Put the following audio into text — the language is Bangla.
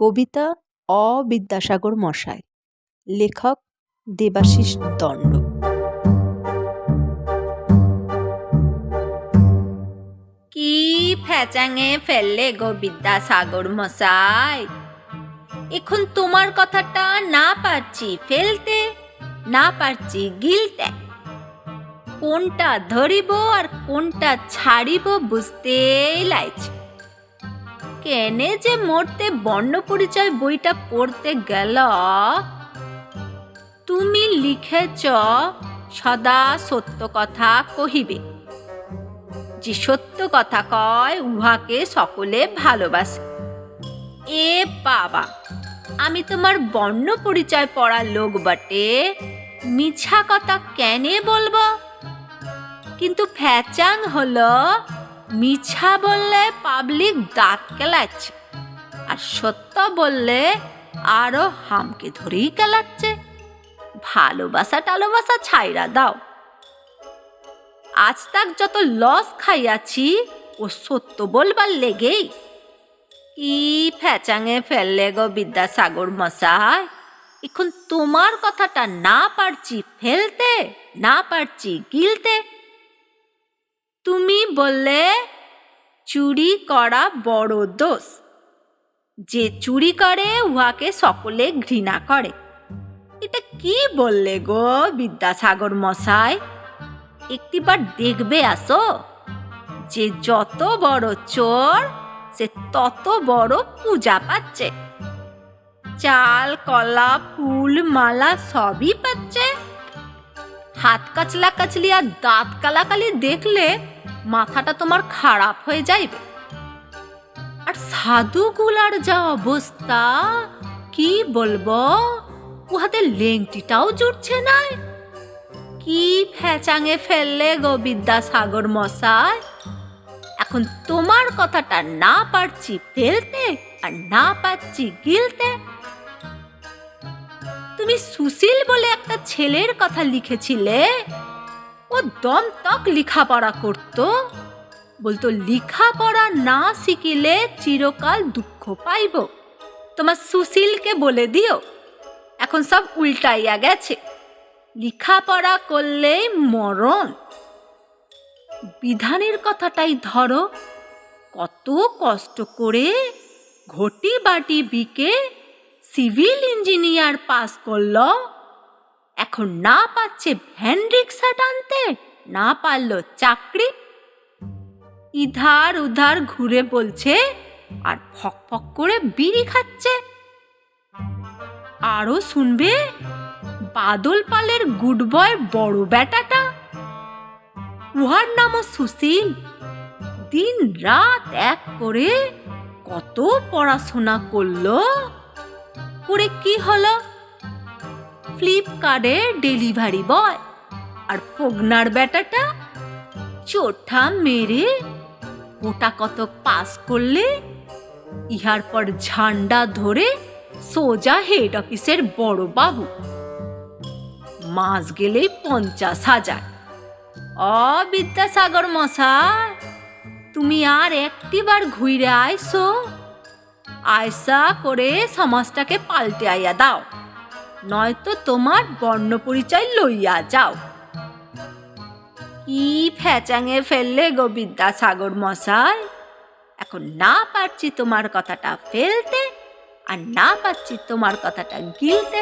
কবিতা অ বিদ্যাসাগর মশাই, লেখক দেবাশিস দণ্ড। কি ফ্যাচাঙে ফেললে গো বিদ্যাসাগর মশাই? এখন তোমার কথাটা না পারছি ফেলতে, না পারছি গিলতে। কোনটা ধরিব আর কোনটা ছাড়িব বুঝতেই লাইছে কেনে যে মরতে বর্ণ পরিচয় বইটা পড়তে গেল? তুমি লিখেছ, সদা সত্য কথা কহিবে। যে সত্য কথা কয়, উহাকে সকলে ভালোবাসে। এ বাবা, আমি তোমার বর্ণ পরিচয় পড়া লোক বটে, মিছা কথা কেনে বলব? কিন্তু ফ্যাচাং হলো মিছা বললে পাবলিক দাঁত কেলাচ্ছে, আর সত্য বললে আরও হামকে ধরেই কেলাচ্ছে। ভালোবাসা টালোবাসা ছাইরা দাও। আজ তাক যত লস খাইয়াছি, ও সত্য বলবার লেগেই। কি ফ্যাচাঙে ফেললে গো বিদ্যাসাগর মশাই? এখন তোমার কথাটা না পারছি ফেলতে, না পারছি গিলতে। তুমি বললে, চুরি করা বড় দোষ। যে চুরি করে, উহাকে সকলে ঘৃণা করে। এটা কি বললে গো বিদ্যাসাগর মশাই? একটিবার দেখবে আসো। যে যত বড় চোর, সে তত বড় পূজা পাচ্ছে। চাল, কলা, ফুল, মালা সবই পাচ্ছে। হাত কাচলা কাচলি আর দাঁত কালাকালি দেখলে মাথাটা তোমার খারাপ হয়ে যাইবে। আর সাধুগুলার যা অবস্থা, কি বলব? উহাদের লেংটিটাও জুটছে না কি ফ্যাচাঙে ফেললে গো বিদ্যাসাগর মশাই? এখন তোমার কথাটা না পারছি ফেলতে আর না পাচ্ছি গিলতে। তুমি সুশীল বলে একটা ছেলের কথা লিখেছিলে? ও দম তক লেখাপড়া করত। বলতো, লেখাপড়া না শিখিলে চিরকাল দুঃখ পাইব। তোমার সুশীলকে বলে দিও, এখন সব উল্টাইয়া গেছে। লেখাপড়া করলেই মরণ। বিধানের কথাটাই ধরো, কত কষ্ট করে ঘটি বাটি বিকে সিভিল ইঞ্জিনিয়ার পাস করল। এখন না পাচ্ছে ভ্যান রিক্সা টানতে, না পারল চাকরি? ইধার উধার ঘুরে বলছে, আর ফক ফক করে বিড়ি খাচ্ছে। আরও শুনবে, বাদল পালের গুড বয় বড় বেটাটা উহার নামও সুশীল। দিন রাত এক করে কত পড়াশোনা করল? করে কি হলো? ফ্লিপকার্টের ডেলিভারি বয়। আর ফোগনার বেটাটা চোঠা মেরে ওটা কত পাস করলে, ইহার পর ঝান্ডা ধরে সোজা হেড অফিসের বড় বাবু। মাস গেলেই পঞ্চাশ হাজার। অ, বিদ্যাসাগর মশাই, তুমি আর একটিবার ঘুরে আইসো। আয়সা করে সমাজটাকে পাল্টে আইয়া দাও। নয়তো তোমার বর্ণ পরিচয় লইয়া যাও। কি ফ্যাচাঙে ফেললে গো বিদ্যাসাগর মশাই? এখন না পারছি তোমার কথাটা ফেলতে, আর না পারছি তোমার কথাটা গিলতে।